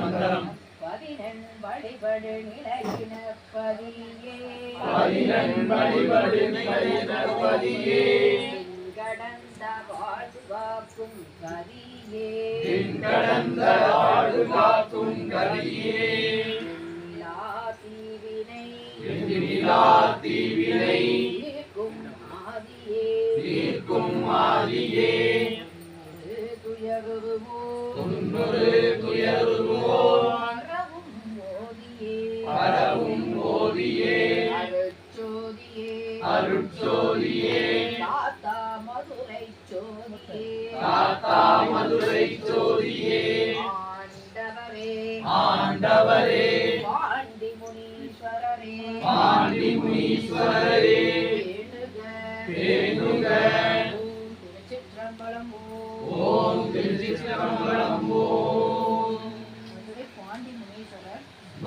மங்களம் பதினெண் வழிபடு நிலையின பதியே. பதினெண் வழிபடு நிலையினற்பதியே கடந்த வாழ்வு காக்கும் கரியே கடந்த தீவினை. தீவினை. தீர்க்கும் ஆதியே. தீர்க்கும் ஆதியே. பரவும் ஓதியே அருட்சோதியே. அருட்சோதியே. தாத்தா மதுரை சோதியே தாத்தா மதுரை சோதியே ஆண்டவரே. ஆண்டவரே. பாண்டி முனீஸ்வரரே பாண்டி முனீஸ்வரரே பேணுக. ஓம் திருச்சிற்றம்பலம். ஓம் திருச்சிற்றம்பலம்.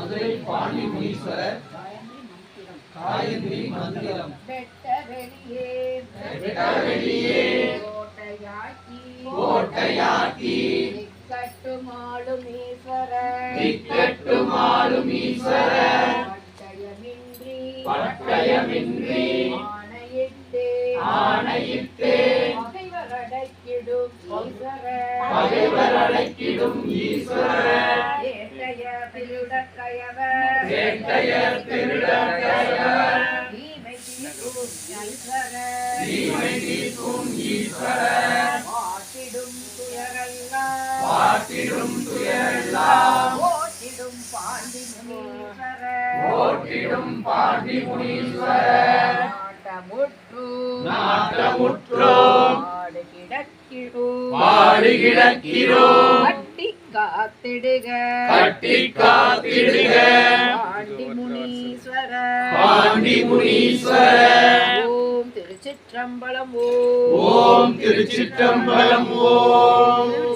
மதுரை பாண்டி முனீஸ்வரர் காயத்ரி மந்திரம். மந்திரம் வெட்ட வெளியே வெட்ட வெளியே கோட்டையாக்கி. கட்டுமாளும் ஈஸ்வரர் திக்கட்டுமாளும் ஈஸ்வரர் பட்டயமின்றி. ஆணையிட்டு. ஆணையிட்டு. பகைவர் அடைக்கிடும் ஈஸ்வரர். பகைவர் அழைக்கிடும் ஈஸ்வரர். ஏட்டைய திருடக்கயவர் வேட்டையர் திருடக்கையர் தீமை தீர்க்கும் ஈஸ்வரர். தீமை தீர்க்கும் ஈஸ்வரர். பாட்டிடும் துயரெல்லாம். பாட்டிடும் துயரெல்லாம். ஓட்டிடும் பாண்டி முனீஸ்வரர் பாண்டி முனீஸ்வரர் நாட்டமுற்று காத்திடுக. கட்டி காத்திடுக. பாண்டி முனீஸ்வரர் பாண்டி முனீஸ்வரர் ஓம் திருச்சிற்றம்பலம் ஓம். ஓம் திருச்சிற்றம்பலம் ஓம்.